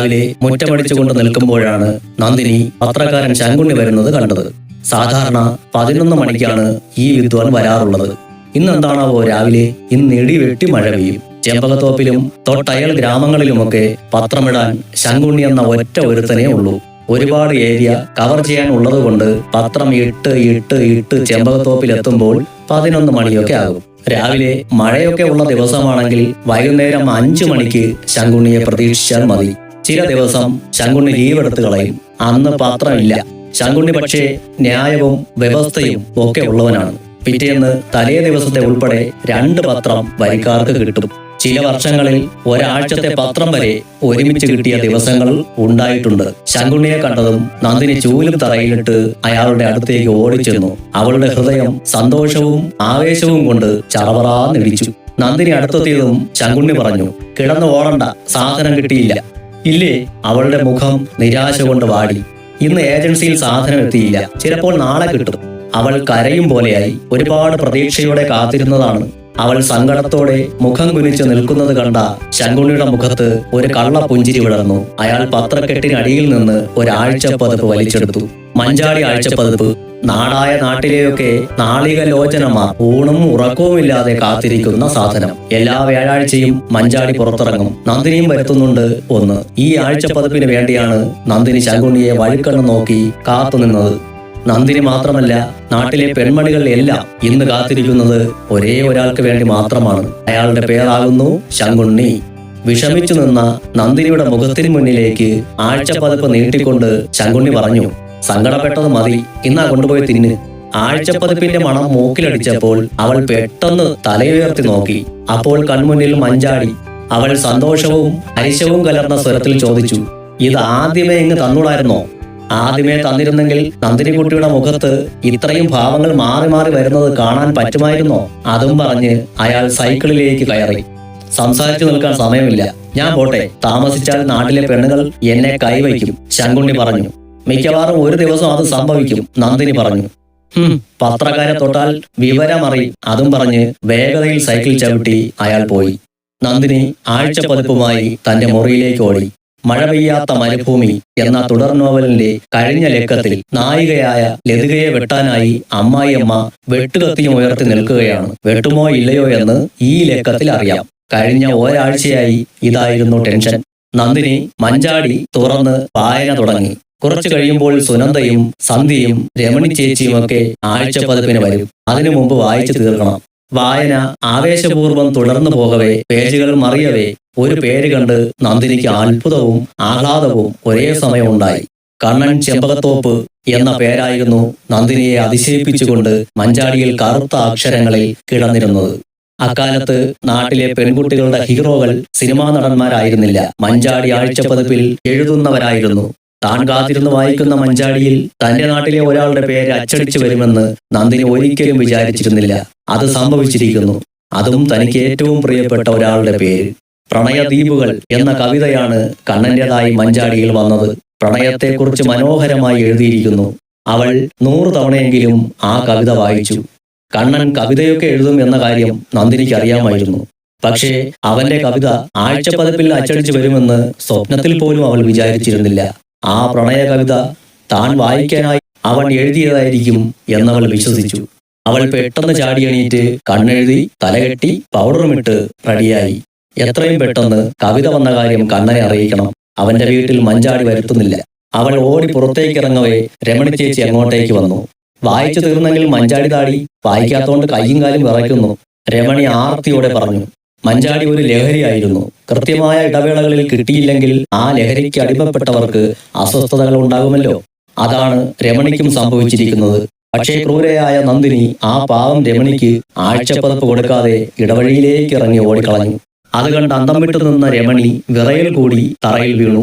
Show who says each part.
Speaker 1: രാവിലെ മുറ്റമടിച്ചുകൊണ്ട് നിൽക്കുമ്പോഴാണ് നന്ദിനി പത്രക്കാരൻ ശങ്കുണ്ണി വരുന്നത് കണ്ടത്. സാധാരണ പതിനൊന്ന് മണിക്കാണ് ഈ വിദ്വാൻ വരാറുള്ളത്. ഇന്നെന്താണാവോ രാവിലെ? ഇന്ന് ഇടി വെട്ടി മഴ പെയ്യും. ചെമ്പകത്തോപ്പിലും തൊട്ടയൽ ഗ്രാമങ്ങളിലുമൊക്കെ പത്രമിടാൻ ശങ്കുണ്ണി എന്ന ഒറ്റ ഒരുത്തനേ ഉള്ളൂ. ഒരുപാട് ഏരിയ കവർ ചെയ്യാൻ ഉള്ളതുകൊണ്ട് പത്രം ഇട്ട് ഇട്ട് ഇട്ട് ചെമ്പകത്തോപ്പിലെത്തുമ്പോൾ പതിനൊന്ന് മണിയൊക്കെ ആകും. രാവിലെ മഴയൊക്കെ ഉള്ള ദിവസമാണെങ്കിൽ വൈകുന്നേരം അഞ്ചു മണിക്ക് ശങ്കുണ്ണിയെ പ്രതീക്ഷിച്ചാൽ മതി. ചില ദിവസം ശങ്കുണ്ണി ലീവ് എടുത്തു കളയും. അന്ന് പാത്രമില്ല. ശങ്കുണ്ണി പക്ഷേ ന്യായവും വ്യവസ്ഥയും ഒക്കെ ഉള്ളവനാണ്. പിറ്റേന്ന് തലേ ദിവസത്തെ ഉൾപ്പെടെ രണ്ട് പത്രം വരിക്കാർക്ക് കിട്ടും. ചില വർഷങ്ങളിൽ ഒരാഴ്ചത്തെ പത്രം വരെ ഒരുമിച്ച് കിട്ടിയ ദിവസങ്ങൾ ഉണ്ടായിട്ടുണ്ട്. ശങ്കുണ്ണിയെ കണ്ടതും നന്ദിനി ചൂലും തറയിലിട്ട് അയാളുടെ അടുത്തേക്ക് ഓടിച്ചെന്നു. അവളുടെ ഹൃദയം സന്തോഷവും ആവേശവും കൊണ്ട് ചറവറാന്നിടിച്ചു നന്ദിനി അടുത്തെത്തിയതും ശങ്കുണ്ണി പറഞ്ഞു കിടന്നു ഓടണ്ട സാധനം കിട്ടിയില്ല. ഇല്ലേ? അവളുടെ മുഖം നിരാശ കൊണ്ട് വാടി. ഇന്ന് ഏജൻസിയിൽ സാധനം എത്തിയില്ല. ചിലപ്പോൾ നാളെ കിട്ടും. അവൾ കരയും പോലെയായി ഒരുപാട് പ്രതീക്ഷയോടെ കാത്തിരുന്നതാണ്. അവൾ സങ്കടത്തോടെ മുഖം കുനിച്ച് നിൽക്കുന്നത് കണ്ട ശങ്കുണ്ണിയുടെ മുഖത്ത് ഒരു കള്ള പുഞ്ചിരി വിടർന്നു അയാൾ പത്രക്കെട്ടിനടിയിൽ നിന്ന് ഒരാഴ്ച പതിപ്പ് വലിച്ചെടുത്തു. മഞ്ചാടി ആഴ്ചപ്പതിപ്പ് നാടായ നാട്ടിലെയൊക്കെ നാളിക ലോചനമാർ ഊണും ഉറക്കവുമില്ലാതെ കാത്തിരിക്കുന്ന സാധനം. എല്ലാ വ്യാഴാഴ്ചയും മഞ്ചാടി പുറത്തിറങ്ങും. നന്ദിനിയും വരുത്തുന്നുണ്ട് ഒന്ന്. ഈ ആഴ്ച പതിപ്പിന് വേണ്ടിയാണ് നന്ദിനി ശങ്കുണ്ണിയെ വഴുക്കണ്ണ് നോക്കി കാത്തുനിന്നത് നന്ദിനി മാത്രമല്ല നാട്ടിലെ പെൺമണികൾ എല്ലാം ഇന്ന് കാത്തിരിക്കുന്നത് ഒരേ ഒരാൾക്ക് വേണ്ടി മാത്രമാണ്. അയാളുടെ പേരാകുന്നു ശങ്കുണ്ണി വിഷമിച്ചു നിന്ന നന്ദിനിയുടെ മുഖത്തിന് മുന്നിലേക്ക് ആഴ്ച പതിപ്പ് നീട്ടിക്കൊണ്ട് ശങ്കുണ്ണി പറഞ്ഞു സങ്കടപ്പെട്ടത് മതി. ഇന്നാ കൊണ്ടുപോയി തിന്ന്. ആഴ്ചപ്പതിപ്പിന്റെ മണം മൂക്കിലടിച്ചപ്പോൾ അവൾ പെട്ടെന്ന് തലയുയർത്തി നോക്കി. അപ്പോൾ കൺമുന്നിൽ മഞ്ചാടി അവൾ സന്തോഷവും അരിശവും കലർന്ന സ്വരത്തിൽ ചോദിച്ചു ഇത് ആദ്യമേ ഇങ്ങ് തന്നൂടായിരുന്നോ? ആദ്യമേ തന്നിരുന്നെങ്കിൽ നന്ദിനിക്കുട്ടിയുടെ മുഖത്ത് ഇത്രയും ഭാവങ്ങൾ മാറി മാറി വരുന്നത് കാണാൻ പറ്റുമായിരുന്നോ? അതും പറഞ്ഞ് അയാൾ സൈക്കിളിലേക്ക് കയറി. സംസാരിച്ചു നിൽക്കാൻ സമയമില്ല. ഞാൻ പോട്ടെ. താമസിച്ചാൽ നാട്ടിലെ പെണ്ണുകൾ എന്നെ കൈവയ്ക്കും ശങ്കുണ്ണി പറഞ്ഞു. മിക്കവാറും ഒരു ദിവസം അത് സംഭവിക്കും നന്ദിനി പറഞ്ഞു. പത്രക്കാരെ തൊട്ടാൽ വിവരമറി. അതും പറഞ്ഞ് വേഗതയിൽ സൈക്കിൾ ചവിട്ടി അയാൾ പോയി. നന്ദിനി ആഴ്ചപ്പതിപ്പുമായി തന്റെ മുറിയിലേക്ക് ഓടി. മഴ പെയ്യാത്ത മരുഭൂമി എന്ന തുടർ നോവലിന്റെ കഴിഞ്ഞ ലക്കത്തിൽ നായികയായ ലതികയെ വെട്ടാനായി അമ്മായിയമ്മ വെട്ടുകത്തിയും ഉയർത്തി നിൽക്കുകയാണ്. വെട്ടുമോ ഇല്ലയോ എന്ന് ഈ ലക്കത്തിൽ അറിയാം. കഴിഞ്ഞ ഒരാഴ്ചയായി ഇതായിരുന്നു ടെൻഷൻ. നന്ദിനി മഞ്ചാടി തുറന്ന് വായന തുടങ്ങി. കുറച്ചു കഴിയുമ്പോൾ സുനന്ദയും സന്ധ്യയും രമണി ചേച്ചിയും ഒക്കെ ആഴ്ച പതിപ്പിന് വരും. അതിനു മുമ്പ് വായിച്ചു തീർക്കണം. വായന ആവേശപൂർവം തുടർന്നു പോകവേ പേജുകൾ മറിയവേ. ഒരു പേര് കണ്ട് നന്ദിനിക്ക് അത്ഭുതവും ആഹ്ലാദവും ഒരേ സമയം ഉണ്ടായി കണ്ണൻ ചെമ്പകത്തോപ്പ് എന്ന പേരായിരുന്നു നന്ദിനിയെ അതിശയിപ്പിച്ചുകൊണ്ട് മഞ്ചാടിയിൽ കറുത്ത അക്ഷരങ്ങളിൽ കിടന്നിരുന്നത്. അക്കാലത്ത് നാട്ടിലെ പെൺകുട്ടികളുടെ ഹീറോകൾ സിനിമാ നടന്മാരായിരുന്നില്ല. മഞ്ചാടി ആഴ്ചപ്പതിപ്പിൽ എഴുതുന്നവരായിരുന്നു. താൻ കാത്തിരുന്ന് വായിക്കുന്ന മഞ്ചാടിയിൽ തന്റെ നാട്ടിലെ ഒരാളുടെ പേര് അച്ചടിച്ചു വരുമെന്ന് നന്ദിനി ഒരിക്കലും വിചാരിച്ചിരുന്നില്ല. അത് സംഭവിച്ചിരിക്കുന്നു. അതും തനിക്ക് ഏറ്റവും പ്രിയപ്പെട്ട ഒരാളുടെ പേര് പ്രണയദ്വീപുകൾ എന്ന കവിതയാണ് കണ്ണന്റേതായി മഞ്ചാടിയിൽ വന്നത്. പ്രണയത്തെക്കുറിച്ച് മനോഹരമായി എഴുതിയിരിക്കുന്നു. അവൾ നൂറ് തവണയെങ്കിലും ആ കവിത വായിച്ചു. കണ്ണൻ കവിതയൊക്കെ എഴുതും എന്ന കാര്യം നന്ദിനിക്ക് അറിയാമായിരുന്നു പക്ഷേ അവന്റെ കവിത ആഴ്ചപ്പതിപ്പിൽ അച്ചടിച്ചു വരുമെന്ന് സ്വപ്നത്തിൽ പോലും അവൾ വിചാരിച്ചിരുന്നില്ല. ആ പ്രണയ കവിത താൻ വായിക്കാനായി അവൻ എഴുതിയതായിരിക്കും എന്നവൾ വിശ്വസിച്ചു. അവൾ പെട്ടെന്ന് ചാടിയണീറ്റ് കണ്ണെഴുതി തലകെട്ടി പൗഡറുമിട്ട് റെഡിയായി. എത്രയും പെട്ടെന്ന് കവിത വന്ന കാര്യം കണ്ണനെ അറിയിക്കണം. അവന്റെ വീട്ടിൽ മഞ്ചാടി വരുത്തുന്നില്ല. അവൾ ഓടി പുറത്തേക്കിറങ്ങവേ രമണി ചേച്ചി അങ്ങോട്ടേക്ക് വന്നു. വായിച്ചു തീർന്നെങ്കിൽ മഞ്ചാടി താടി വായിക്കാത്തോണ്ട് കയ്യും കാലും വിറയ്ക്കുന്നു. രമണി ആർത്തിയോടെ പറഞ്ഞു മഞ്ചാടി ഒരു ലഹരിയായിരുന്നു. കൃത്യമായ ഇടവേളകളിൽ കിട്ടിയില്ലെങ്കിൽ ആ ലഹരിക്ക് അടിമപ്പെട്ടവർക്ക് അസ്വസ്ഥതകൾ ഉണ്ടാകുമല്ലോ. അതാണ് രമണിക്കും സംഭവിച്ചിരിക്കുന്നത്. പക്ഷേ ക്രൂരയായ നന്ദിനി ആ പാവം രമണിക്ക് ആഴ്ചപ്പതപ്പ് കൊടുക്കാതെ ഇടവഴിയിലേക്ക് ഇറങ്ങി ഓടിക്കളഞ്ഞു. അത് കണ്ട് അന്തം വിട്ടു നിന്ന രമണി വിറയിൽ കൂടി തറയിൽ വീണു.